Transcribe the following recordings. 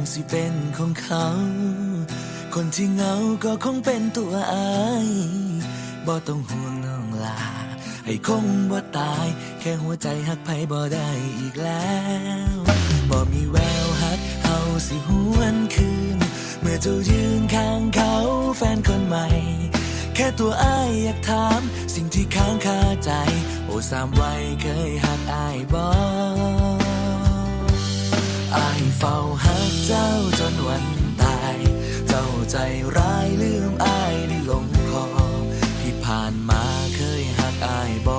องสิเป็นของเขา คนที่เหงาก็คงเป็นตัวอายบ่ต้องห่วงน้องลา ให้คงบ่ตาย แค่หัวใจหักไผบ่ได้อีกแล้วบ่มีแววหักเฮาสิหวนคืน เมื่อเจ้ายืนข้างเขาแฟนคนใหม่ แค่ตัวอ้ายอยากถาม สิ่งที่ค้างคาใจ โอ้สามวัยเคยหักอ้ายบ่ อายเฝ้าหักเจ้าจนวันตาย เจ้าใจร้ายลืมอายได้ลงคอ ที่ผ่านมาเคยหักอายบ่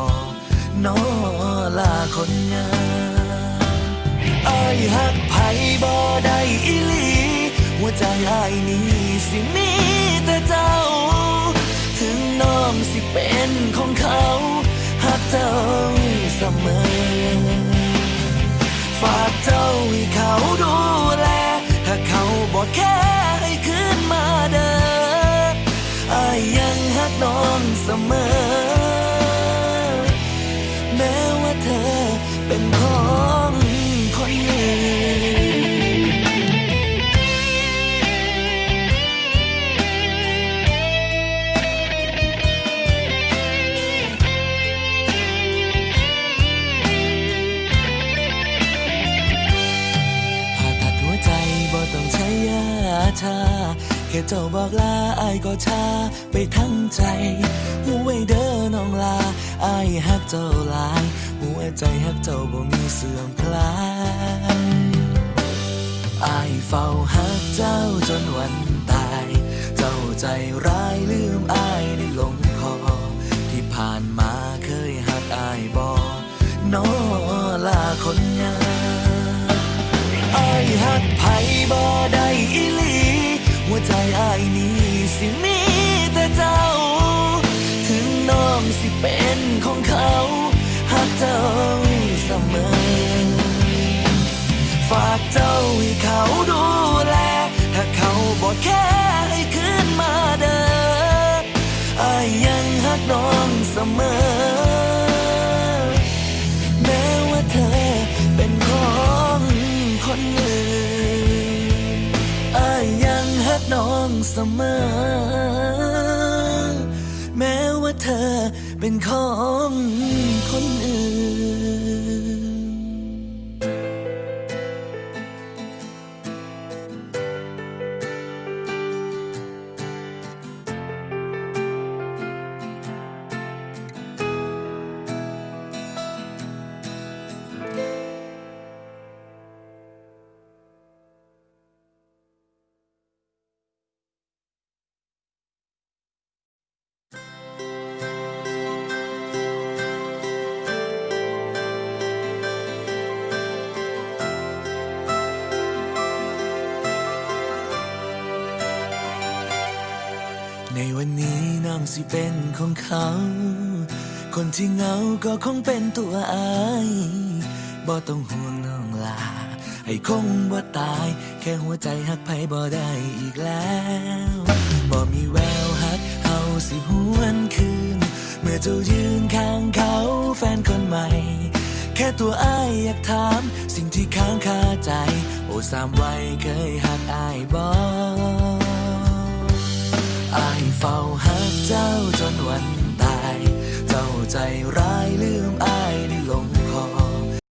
นอลาคนงามอายหักไผบ่ได้อีหลี หัวใจอายนี้สิมีแต่เจ้า ถึงน้องสิเป็นของเขาหักเจ้าเสมอ ฝากเจ้าให้เขาดูแล ถ้าเขาบอกแค่ให้คืนมาเด้ออายยังหักน้องเสมอ ชา แค่เจ้าบอกลาอายก็ชาไปทั้งใจหูไว้เด้อน้องลาอายฮักเจ้าหลายหัวใจฮักเจ้าบ่มีเสื่อมคลายอายเฝ้าหักเจ้าจนวันตาย เจ้าใจร้ายลืมอายได้ลงคอ ที่ผ่านมาเคยหักอายบอนอลาคนงามอายหักไผบ่ได้อี หัวใจอ้ายนี้สิมีแต่เจ้า ถึงน้องสิเป็นของเขาหักเจ้าเสมอ ฝากเจ้าให้เขา เสมอ แม้ว่าเธอเป็นของคนอื่น ในวันนี้น้องสิเป็นของเขา คนที่เหงาก็คงเป็นตัวอายบ่ต้องห่วงน้องลา ให้คงบ่ตาย แค่หัวใจหักไผบ่ได้อีกแล้วบ่มีแววหักเฮาสิหวนคืน เมื่อเจ้ายืนข้างเขาแฟนคนใหม่ แค่ตัวอ้ายอยากถาม สิ่งที่ค้างคาใจ โอ้สามวัยเคยหักอ้ายบ่ อายเฝ้าหักเจ้าจนวันตาย เจ้าใจร้ายลืมอ